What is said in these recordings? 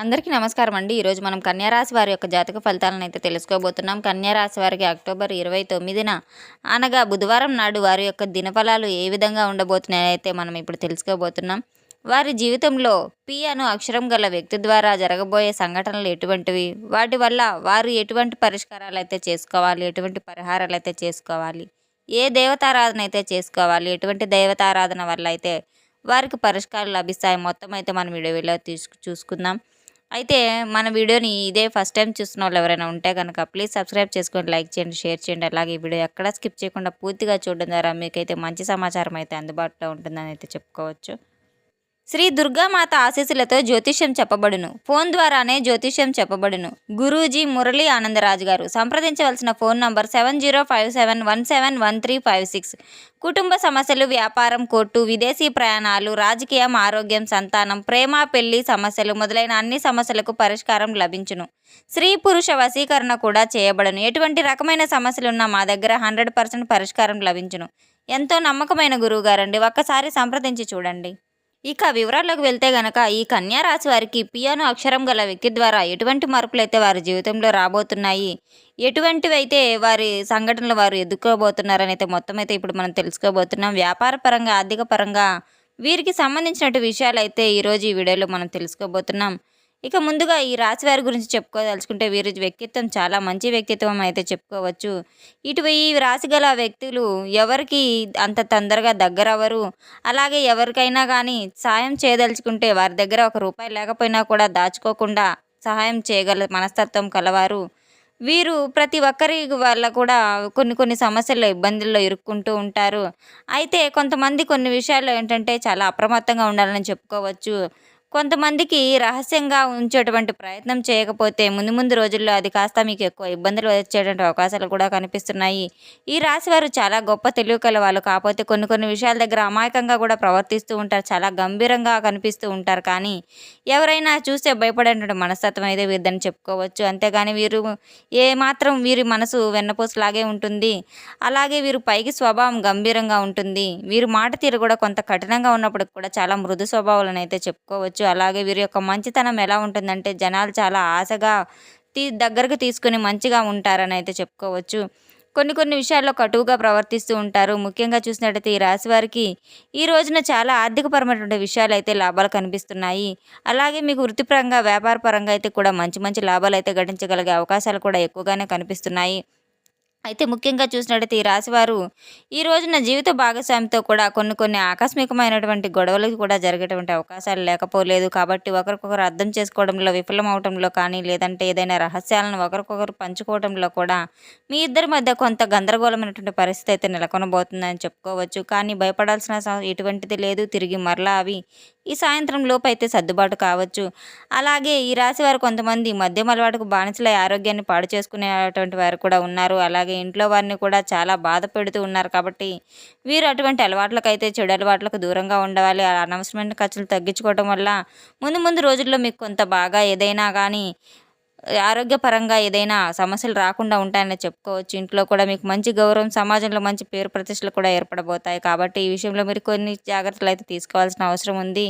అందరికీ నమస్కారం అండి. ఈరోజు మనం కన్యారాశి వారి యొక్క జాతక ఫలితాలను అయితే తెలుసుకోబోతున్నాం. కన్యారాశి వారికి అక్టోబర్ ఇరవై తొమ్మిదిన అనగా బుధవారం నాడు వారి యొక్క దినఫలాలు ఏ విధంగా ఉండబోతున్నాయో అయితే మనం ఇప్పుడు తెలుసుకోబోతున్నాం. వారి జీవితంలో పి అను అక్షరం గల వ్యక్తి ద్వారా జరగబోయే సంఘటనలు ఎటువంటివి? వాటి వల్ల వారు ఎటువంటి పరిష్కారాలు అయితే చేసుకోవాలి? ఎటువంటి పరిహారాలు అయితే చేసుకోవాలి? ఏ దేవతారాధన అయితే చేసుకోవాలి? ఎటువంటి దేవతారాధన వల్ల అయితే వారికి పరిష్కారాలు లభిస్తాయి? మొత్తం అయితే మనం వీడియోలో తీసుకు చూసుకుందాం. అయితే మన వీడియోని ఇదే ఫస్ట్ టైం చూస్తున్న వాళ్ళు ఎవరైనా ఉంటే కనుక ప్లీజ్ సబ్స్క్రైబ్ చేసుకోండి లైక్ చేయండి షేర్ చేయండి. అలాగే ఈ వీడియో ఎక్కడ స్కిప్ చేయకుండా పూర్తిగా చూడడం ద్వారా మీకైతే మంచి సమాచారం అయితే అందుబాటులో ఉంటుందని అయితే చెప్పుకోవచ్చు. శ్రీ దుర్గామాత ఆశీస్సులతో జ్యోతిష్యం చెప్పబడును. ఫోన్ ద్వారానే జ్యోతిష్యం చెప్పబడును. గురూజీ మురళీ ఆనందరాజు గారు. సంప్రదించవలసిన phone number seven zero five seven one seven one three five six. కుటుంబ సమస్యలు వ్యాపారం కోర్టు విదేశీ ప్రయాణాలు రాజకీయం ఆరోగ్యం సంతానం ప్రేమ పెళ్ళి సమస్యలు మొదలైన అన్ని సమస్యలకు పరిష్కారం లభించును. స్త్రీ పురుష వశీకరణ కూడా చేయబడును. ఎటువంటి రకమైన సమస్యలు ఉన్నా మా దగ్గర హండ్రెడ్ పర్సెంట్ పరిష్కారం లభించును. ఎంతో నమ్మకమైన గురువు గారండి. ఒక్కసారి సంప్రదించి చూడండి. ఇక వివరాల్లోకి వెళ్తే గనక ఈ కన్యా రాశి వారికి పియానో అక్షరం గల వ్యక్తి ద్వారా ఎటువంటి మార్పులు అయితే వారి జీవితంలో రాబోతున్నాయి? ఎటువంటివి అయితే వారి సంఘటనలు వారు ఎదుర్కోబోతున్నారని అయితే మొత్తం అయితే ఇప్పుడు మనం తెలుసుకోబోతున్నాం. వ్యాపార పరంగా ఆర్థిక పరంగా వీరికి సంబంధించినటువంటి విషయాలు అయితే ఈరోజు ఈ వీడియోలో మనం తెలుసుకోబోతున్నాం. ఇక ముందుగా ఈ రాశి వారి గురించి చెప్పుకోదలుచుకుంటే వీరి వ్యక్తిత్వం చాలా మంచి వ్యక్తిత్వం అయితే చెప్పుకోవచ్చు. ఇటు ఈ రాశి గల వ్యక్తులు ఎవరికి అంత తొందరగా దగ్గర అవ్వరు అలాగే ఎవరికైనా కానీ సాయం చేయదలుచుకుంటే వారి దగ్గర ఒక రూపాయి లేకపోయినా కూడా దాచుకోకుండా సహాయం చేయగల మనస్తత్వం కలవారు. వీరు ప్రతి ఒక్కరి వల్ల కూడా కొన్ని కొన్ని సమస్యల్లో ఇబ్బందుల్లో ఇరుక్కుంటూ ఉంటారు. అయితే కొంతమంది కొన్ని విషయాల్లో ఏంటంటే చాలా అప్రమత్తంగా ఉండాలని చెప్పుకోవచ్చు. కొంతమందికి రహస్యంగా ఉంచేటువంటి ప్రయత్నం చేయకపోతే ముందు ముందు రోజుల్లో అది కాస్త మీకు ఎక్కువ ఇబ్బందులు వచ్చేటువంటి అవకాశాలు కూడా కనిపిస్తున్నాయి. ఈ రాశి వారు చాలా గొప్ప తెలివి వాళ్ళు. కాకపోతే కొన్ని కొన్ని విషయాల దగ్గర అమాయకంగా కూడా ప్రవర్తిస్తూ ఉంటారు. చాలా గంభీరంగా కనిపిస్తూ ఉంటారు. కానీ ఎవరైనా చూస్తే భయపడేటువంటి మనస్తత్వం అయితే వీరిదని చెప్పుకోవచ్చు. అంతేగాని వీరు ఏ మాత్రం వీరి మనసు వెన్నపూసలాగే ఉంటుంది. అలాగే వీరు పైకి స్వభావం గంభీరంగా ఉంటుంది. వీరు మాట తీరు కూడా కొంత కఠినంగా ఉన్నప్పటికి కూడా చాలా మృదు స్వభావాలను అయితే చెప్పుకోవచ్చు. అలాగే వీరి యొక్క మంచితనం ఎలా ఉంటుందంటే జనాలు చాలా ఆశగా తీ దగ్గరకు తీసుకుని మంచిగా ఉంటారని అయితే చెప్పుకోవచ్చు. కొన్ని కొన్ని విషయాల్లో కటువుగా ప్రవర్తిస్తూ ఉంటారు. ముఖ్యంగా చూసినట్టయితే ఈ రాశి వారికి ఈ రోజున చాలా ఆర్థికపరమైనటువంటి విషయాలు అయితే లాభాలు కనిపిస్తున్నాయి. అలాగే మీకు వృత్తిపరంగా వ్యాపార పరంగా అయితే కూడా మంచి మంచి లాభాలు అయితే గడించగలిగే అవకాశాలు కూడా ఎక్కువగానే కనిపిస్తున్నాయి. అయితే ముఖ్యంగా చూసినట్టయితే ఈ రాశివారు ఈ రోజున జీవిత భాగస్వామితో కూడా కొన్ని కొన్ని ఆకస్మికమైనటువంటి గొడవలు కూడా జరిగేటువంటి అవకాశాలు లేకపోలేదు. కాబట్టి ఒకరికొకరు అర్థం చేసుకోవడంలో విఫలం అవడంలో కానీ లేదంటే ఏదైనా రహస్యాలను ఒకరికొకరు పంచుకోవడంలో కూడా మీ ఇద్దరి మధ్య కొంత గందరగోళమైనటువంటి పరిస్థితి అయితే నెలకొనబోతుందని చెప్పుకోవచ్చు. కానీ భయపడాల్సిన ఎటువంటిది లేదు. తిరిగి మరలా అవి ఈ సాయంత్రం లోపు అయితే సర్దుబాటు కావచ్చు. అలాగే ఈ రాశి వారు కొంతమంది మద్యం అలవాటుకు బానిసలై ఆరోగ్యాన్ని పాడు చేసుకునేటువంటి వారు కూడా ఉన్నారు. అలాగే ఇంట్లో వారిని కూడా చాలా బాధ పెడుతూ ఉన్నారు కాబట్టి వీరు అటువంటి అలవాట్లకైతే చెడు అలవాట్లకు దూరంగా ఉండవాలి అనవసరమైన ఖర్చులు తగ్గించుకోవడం వల్ల ముందు ముందు రోజుల్లో మీకు కొంత బాగా ఏదైనా కానీ ఆరోగ్యపరంగా ఏదైనా సమస్యలు రాకుండా ఉంటాయని చెప్పుకోవచ్చు. ఇంట్లో కూడా మీకు మంచి గౌరవం సమాజంలో మంచి పేరు ప్రతిష్టలు కూడా ఏర్పడబోతాయి కాబట్టి ఈ విషయంలో మీరు కొన్ని జాగ్రత్తలు అయితే తీసుకోవాల్సిన అవసరం ఉంది.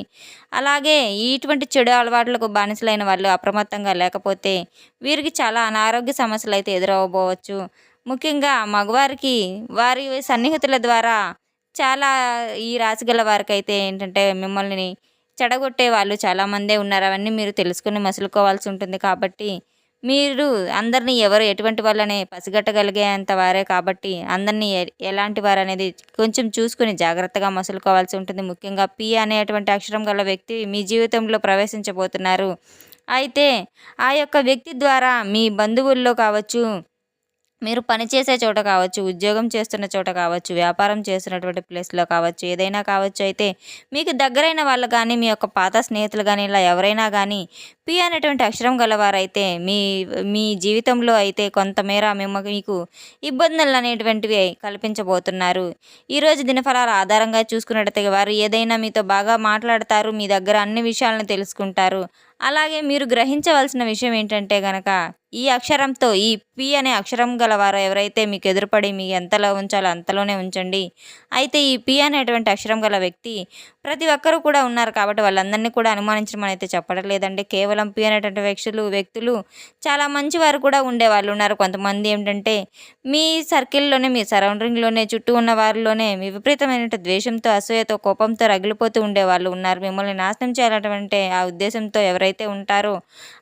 అలాగే ఇటువంటి చెడు అలవాట్లకు బానిసలైన వాళ్ళు అప్రమత్తంగా లేకపోతే వీరికి చాలా అనారోగ్య సమస్యలు అయితే ఎదురవ్వబోవచ్చు ముఖ్యంగా మగవారికి వారి సన్నిహితుల ద్వారా చాలా ఈ రాశిగల వారికి అయితే ఏంటంటే మిమ్మల్ని చెడగొట్టే వాళ్ళు చాలామందే ఉన్నారు. అవన్నీ మీరు తెలుసుకుని మసులుకోవాల్సి ఉంటుంది కాబట్టి మీరు అందరినీ ఎవరు ఎటువంటి వాళ్ళని పసిగట్టగలిగేంత వారే కాబట్టి అందరినీ ఎలాంటి వారు అనేది కొంచెం చూసుకుని జాగ్రత్తగా మసులుకోవాల్సి ఉంటుంది. ముఖ్యంగా పి అనేటువంటి అక్షరం గల వ్యక్తి మీ జీవితంలో ప్రవేశించబోతున్నారు. అయితే ఆ యొక్క వ్యక్తి ద్వారా మీ బంధువుల్లో కావచ్చు మీరు పనిచేసే చోట కావచ్చు ఉద్యోగం చేస్తున్న చోట కావచ్చు వ్యాపారం చేస్తున్నటువంటి ప్లేస్లో కావచ్చు ఏదైనా కావచ్చు అయితే మీకు దగ్గరైన వాళ్ళు కానీ మీ యొక్క పాత స్నేహితులు కానీ ఇలా ఎవరైనా కానీ పి అనేటువంటి అక్షరం గలవారైతే మీ మీ జీవితంలో అయితే కొంతమేర మేము మీకు ఇబ్బందులు అనేటువంటివి కల్పించబోతున్నారు. ఈరోజు దినఫలాల ఆధారంగా చూసుకున్నట్టయితే వారు ఏదైనా మీతో బాగా మాట్లాడతారు మీ దగ్గర అన్ని విషయాలను తెలుసుకుంటారు. అలాగే మీరు గ్రహించవలసిన విషయం ఏంటంటే కనుక ఈ అక్షరంతో ఈ పి అనే అక్షరం గల వారు ఎవరైతే మీకు ఎదురుపడి మీ ఎంతలో ఉంచాలో అంతలోనే ఉంచండి. అయితే ఈ పి అనేటువంటి అక్షరం గల వ్యక్తి ప్రతి ఒక్కరూ కూడా ఉన్నారు కాబట్టి వాళ్ళందరినీ కూడా అనుమానించడం అయితే చెప్పడం లేదండి కేవలం పి అనేటువంటి వ్యక్తులు వ్యక్తులు చాలా మంచి వారు కూడా ఉండే వాళ్ళు ఉన్నారు. కొంతమంది ఏంటంటే మీ సర్కిల్లోనే మీ సరౌండింగ్లోనే చుట్టూ ఉన్న వారిలోనే మీ విపరీతమైన ద్వేషంతో అసూయతో కోపంతో రగిలిపోతూ ఉండే వాళ్ళు ఉన్నారు. మిమ్మల్ని నాశనం చేయాలటువంటి ఆ ఉద్దేశంతో ఎవరైతే ఉంటారో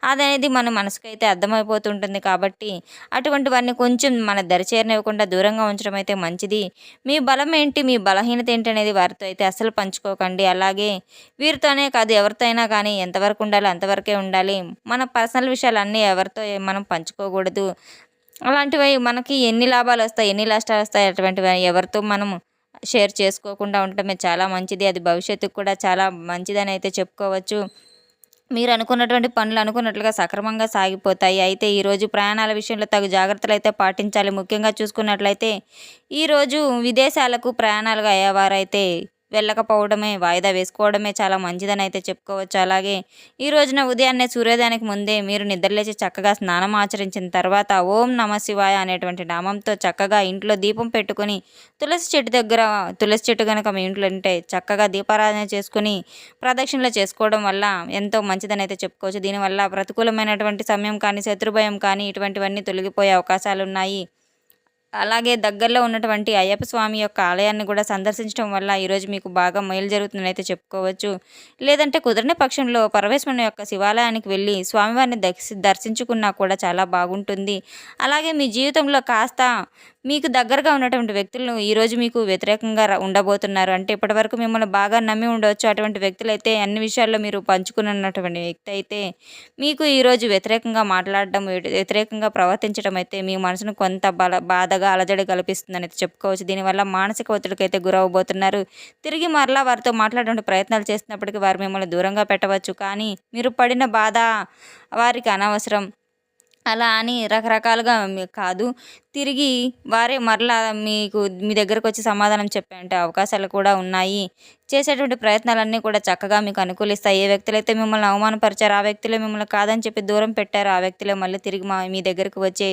అదనేది మన మనసుకైతే ఉంటుంది కాబట్టి అటువంటివన్నీ కొంచెం మన దరిచేరనివ్వకుండా దూరంగా ఉంచడం అయితే మంచిది. మీ బలం ఏంటి? మీ బలహీనత ఏంటి అనేది వారితో అయితే అస్సలు పంచుకోకండి. అలాగే వీరితోనే కాదు ఎవరితో అయినా కానీ ఎంతవరకు ఉండాలో అంతవరకే ఉండాలి. మన పర్సనల్ విషయాలన్నీ ఎవరితో మనం పంచుకోకూడదు. అలాంటివి మనకి ఎన్ని లాభాలు వస్తాయి ఎన్ని నష్టాలు వస్తాయి అటువంటివి ఎవరితో మనం షేర్ చేసుకోకుండా ఉండటమే చాలా మంచిది. అది భవిష్యత్తుకు కూడా చాలా మంచిదని అయితే చెప్పుకోవచ్చు. మీరు అనుకున్నటువంటి పనులు అనుకున్నట్లుగా సక్రమంగా సాగిపోతాయి. అయితే ఈరోజు ప్రయాణాల విషయంలో తగు జాగ్రత్తలు అయితే పాటించాలి. ముఖ్యంగా చూసుకున్నట్లయితే ఈరోజు విదేశాలకు ప్రయాణాలుగా అయ్యేవారైతే వెళ్ళకపోవడమే వాయిదా వేసుకోవడమే చాలా మంచిదని అయితే చెప్పుకోవచ్చు. అలాగే ఈ రోజున ఉదయాన్నే సూర్యోదయానికి ముందే మీరు నిద్రలేచి చక్కగా స్నానం ఆచరించిన తర్వాత ఓం నమ శివాయ అనేటువంటి నామంతో చక్కగా ఇంట్లో దీపం పెట్టుకొని తులసి చెట్టు దగ్గర తులసి చెట్టు కనుక మీ ఇంట్లో ఉంటే చక్కగా దీపారాధన చేసుకుని ప్రదక్షిణలు చేసుకోవడం వల్ల ఎంతో మంచిదని అయితే చెప్పుకోవచ్చు. దీనివల్ల ప్రతికూలమైనటువంటి సమయం కానీ శత్రుభయం కానీ ఇటువంటివన్నీ తొలగిపోయే అవకాశాలు ఉన్నాయి అలాగే దగ్గరలో ఉన్నటువంటి అయ్యప్ప స్వామి యొక్క ఆలయాన్ని కూడా సందర్శించడం వల్ల ఈరోజు మీకు బాగా మేలు జరుగుతుందని అయితే చెప్పుకోవచ్చు. లేదంటే కుదరని పక్షంలో పరమేశ్వరుని యొక్క శివాలయానికి వెళ్ళి స్వామివారిని దర్శి దర్శించుకున్నా కూడా చాలా బాగుంటుంది. అలాగే మీ జీవితంలో కాస్త మీకు దగ్గరగా ఉన్నటువంటి వ్యక్తులను ఈరోజు మీకు వ్యతిరేకంగా ఉండబోతున్నారు. అంటే ఇప్పటివరకు మిమ్మల్ని బాగా నమ్మి ఉండవచ్చు. అటువంటి వ్యక్తులు అయితే అన్ని విషయాల్లో మీరు పంచుకున్నటువంటి వ్యక్తి అయితే మీకు ఈరోజు వ్యతిరేకంగా మాట్లాడడం వ్యతిరేకంగా ప్రవర్తించడం అయితే మీ మనసును కొంత బల బాధగా అలజడి కల్పిస్తుందని చెప్పుకోవచ్చు. దీనివల్ల మానసిక ఒత్తిడికి అయితే గురవబోతున్నారు. తిరిగి మరలా వారితో మాట్లాడే ప్రయత్నాలు చేస్తున్నప్పటికీ వారు మిమ్మల్ని దూరంగా పెట్టవచ్చు. కానీ మీరు పడిన బాధ వారికి అనవసరం. అలా అని రకరకాలుగా కాదు. తిరిగి వారే మరలా మీకు మీ దగ్గరకు వచ్చి సమాధానం చెప్పే అవకాశాలు కూడా ఉన్నాయి. చేసేటువంటి ప్రయత్నాలన్నీ కూడా చక్కగా మీకు అనుకూలిస్తాయి. ఏ వ్యక్తులైతే మిమ్మల్ని అవమానపరిచారు ఆ వ్యక్తులే మిమ్మల్ని కాదని చెప్పి దూరం పెట్టారు ఆ వ్యక్తులే మళ్ళీ తిరిగి మా మీ దగ్గరకు వచ్చి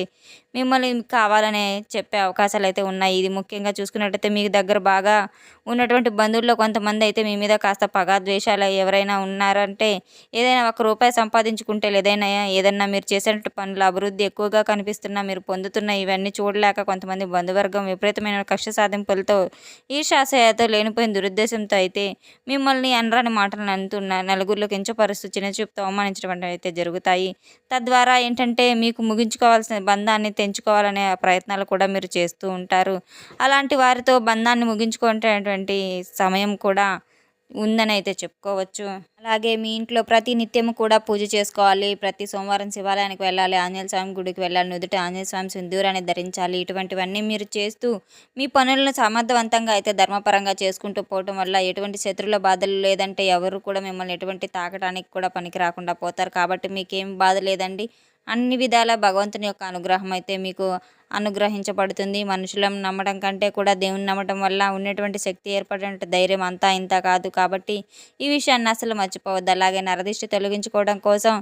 మిమ్మల్ని కావాలనే చెప్పే అవకాశాలు అయితే ఉన్నాయి. ఇది ముఖ్యంగా చూసుకున్నట్టయితే మీకు దగ్గర బాగా ఉన్నటువంటి బంధువుల్లో కొంతమంది అయితే మీ మీద కాస్త పగా ద్వేషాలు ఎవరైనా ఉన్నారంటే ఏదైనా ఒక రూపాయి సంపాదించుకుంటే ఏదైనా ఏదైనా మీరు చేసేటువంటి పనుల అభివృద్ధి ఎక్కువగా కనిపిస్తున్నా మీరు పొందుతున్న ఇవన్నీ చూడలేక కొంతమంది బంధువర్గం విపరీతమైన కక్ష సాధింపులతో ఈర్షాశయతో లేనిపోయిన దురుద్దేశంతో అయితే మిమ్మల్ని అనరాని మాటలను అంటున్న నలుగురిలో కించపరుస్తూ చిన్న చూపుతో అవమానించడం అయితే జరుగుతాయి. తద్వారా ఏంటంటే మీకు ముగించుకోవాల్సిన బంధాన్ని తెంచుకోవాలనే ప్రయత్నాలు కూడా మీరు చేస్తూ ఉంటారు. అలాంటి వారితో బంధాన్ని ముగించుకునేటువంటి సమయం కూడా ఉందని అయితే చెప్పుకోవచ్చు. అలాగే మీ ఇంట్లో ప్రతి నిత్యము కూడా పూజ చేసుకోవాలి. ప్రతి సోమవారం శివాలయానికి వెళ్ళాలి. ఆంజనేయ స్వామి గుడికి వెళ్ళాలి. నుదుట ఆంజనేయ స్వామి సింధూరాన్ని ధరించాలి. ఇటువంటివన్నీ మీరు చేస్తూ మీ పనులను సమర్థవంతంగా అయితే ధర్మపరంగా చేసుకుంటూ పోవటం వల్ల ఎటువంటి శత్రుల బాధలు లేదంటే ఎవరు కూడా మిమ్మల్ని ఎటువంటి తాకడానికి కూడా పనికి రాకుండా పోతారు. కాబట్టి మీకేం బాధ లేదండి. అన్ని విధాల భగవంతుని యొక్క అనుగ్రహం అయితే మీకు అనుగ్రహించబడుతుంది. మనుషులను నమ్మడం కంటే కూడా దేవుని నమ్మడం వల్ల ఉన్నటువంటి శక్తి ఏర్పడిన ధైర్యం అంతా ఇంత కాదు. కాబట్టి ఈ విషయాన్ని అసలు మర్చిపోవద్దు. అలాగే నరదిష్టి తొలగించుకోవడం కోసం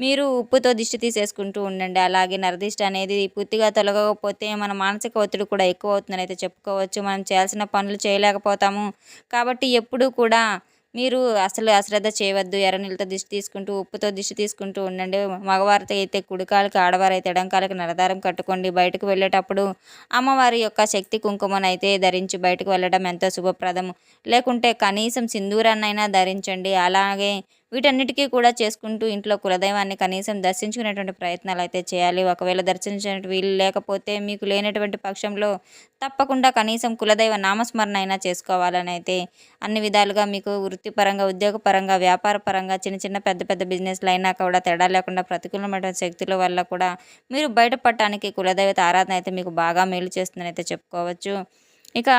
మీరు ఉప్పుతో దిష్టి తీసేసుకుంటూ ఉండండి. అలాగే నరదిష్టి అనేది పూర్తిగా తొలగకపోతే మన మానసిక ఒత్తిడి కూడా ఎక్కువ అవుతుందని అయితే చెప్పుకోవచ్చు. మనం చేయాల్సిన పనులు చేయలేకపోతాము. కాబట్టి ఎప్పుడూ కూడా మీరు అసలు అశ్రద్ధ చేయవద్దు ఎర్ర నీళ్ళతో దిష్టి తీసుకుంటూ ఉప్పుతో దిష్టి తీసుకుంటూ ఉండండి. మగవారితో అయితే కుడికాలకి ఆడవారైతే ఎడంకాలకి నరదారం కట్టుకోండి. బయటకు వెళ్ళేటప్పుడు అమ్మవారి యొక్క శక్తి కుంకుమనైతే ధరించి బయటకు వెళ్ళడం ఎంతో శుభప్రదము. లేకుంటే కనీసం సింధూరాన్నైనా ధరించండి. అలాగే వీటన్నిటికీ కూడా చేసుకుంటూ ఇంట్లో కులదైవాన్ని కనీసం దర్శించుకునేటువంటి ప్రయత్నాలు అయితే చేయాలి. ఒకవేళ దర్శించినట్టు వీలు లేకపోతే మీకు లేనటువంటి పక్షంలో తప్పకుండా కనీసం కులదైవ నామస్మరణ అయినా చేసుకోవాలని అయితే అన్ని విధాలుగా మీకు వృత్తిపరంగా ఉద్యోగపరంగా వ్యాపారపరంగా చిన్న చిన్న పెద్ద పెద్ద బిజినెస్లు అయినా కూడా తేడా లేకుండా ప్రతికూలమైన శక్తుల వల్ల కూడా మీరు బయటపడటానికి కులదైవత ఆరాధన అయితే మీకు బాగా మేలు చేస్తుందని అయితే చెప్పుకోవచ్చు. ఇక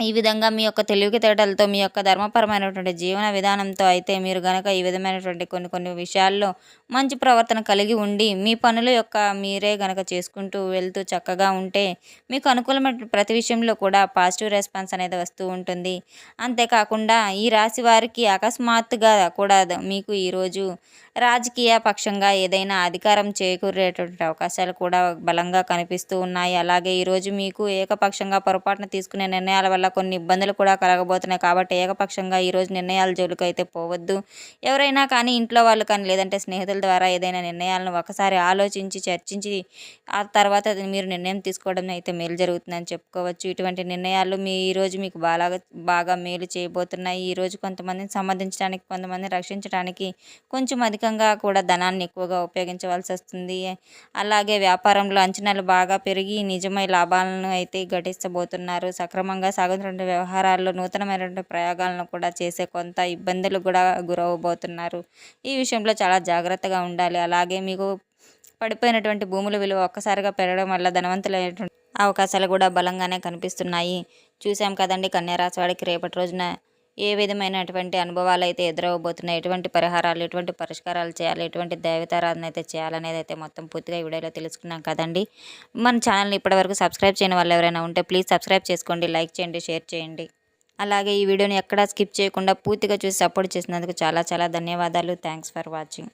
ఈ విధంగా మీ యొక్క తెలివితేటలతో మీ యొక్క ధర్మపరమైనటువంటి జీవన విధానంతో అయితే మీరు గనక ఈ విధమైనటువంటి కొన్ని కొన్ని విషయాల్లో మంచి ప్రవర్తన కలిగి ఉండి మీ పనుల యొక్క మీరే గనక చేసుకుంటూ వెళ్తూ చక్కగా ఉంటే మీకు అనుకూలమైన ప్రతి విషయంలో కూడా పాజిటివ్ రెస్పాన్స్ అనేది వస్తూ ఉంటుంది. అంతేకాకుండా ఈ రాశి వారికి అకస్మాత్తుగా కూడా మీకు ఈరోజు రాజకీయ పక్షంగా ఏదైనా అధికారం చేకూరేటువంటి అవకాశాలు కూడా బలంగా కనిపిస్తూ ఉన్నాయి. అలాగే ఈరోజు మీకు ఏకపక్షంగా పొరపాటున తీసుకునే నిర్ణయాల వల్ల కొన్ని ఇబ్బందులు కూడా కలగబోతున్నాయి. కాబట్టి ఏకపక్షంగా ఈరోజు నిర్ణయాల జోలికి అయితే పోవద్దు. ఎవరైనా కానీ ఇంట్లో వాళ్ళు కానీ లేదంటే స్నేహితుల ద్వారా ఏదైనా నిర్ణయాలను ఒకసారి ఆలోచించి చర్చించి ఆ తర్వాత మీరు నిర్ణయం తీసుకోవడం అయితే మేలు జరుగుతుందని చెప్పుకోవచ్చు. ఇటువంటి నిర్ణయాలు మీ ఈరోజు మీకు బాగా బాగా మేలు చేయబోతున్నాయి. ఈరోజు కొంతమందిని సమర్థించడానికి కొంతమందిని రక్షించడానికి కొంచెం అధికంగా కూడా ధనాన్ని ఎక్కువగా ఉపయోగించవలసి వస్తుంది. అలాగే వ్యాపారంలో అంచనాలు బాగా పెరిగి నిజమై లాభాలను అయితే ఘటించబోతున్నారు సక్రమంగా సాగుతున్న వ్యవహారాల్లో నూతనమైనటువంటి ప్రయోగాలను కూడా చేసే కొంత ఇబ్బందులు కూడా గురవబోతున్నారు. ఈ విషయంలో చాలా జాగ్రత్తగా ఉండాలి. అలాగే మీకు పడిపోయినటువంటి భూముల విలువ ఒక్కసారిగా పెరగడం వల్ల ధనవంతులైనటువంటి అవకాశాలు కూడా బలంగానే కనిపిస్తున్నాయి. చూసాం కదండి కన్యారాశి వాడికి రేపటి రోజున ఏ విధమైనటువంటి అనుభవాలు అయితే ఎదురవబోతున్నాయి ఎటువంటి పరిహారాలు ఎటువంటి పరిష్కారాలు చేయాలి? ఎటువంటి దైవతారాధన అయితే చేయాలనేది అయితే మొత్తం పూర్తిగా ఈ వీడియోలో తెలుసుకున్నాం కదండి. మన ఛానల్ని ఇప్పటివరకు సబ్స్క్రైబ్ చేయని వాళ్ళు ఎవరైనా ఉంటే ప్లీజ్ సబ్స్క్రైబ్ చేసుకోండి లైక్ చేయండి షేర్ చేయండి. అలాగే ఈ వీడియోని ఎక్కడా స్కిప్ చేయకుండా పూర్తిగా చూసి సపోర్ట్ చేసినందుకు చాలా చాలా ధన్యవాదాలు. Thanks for watching.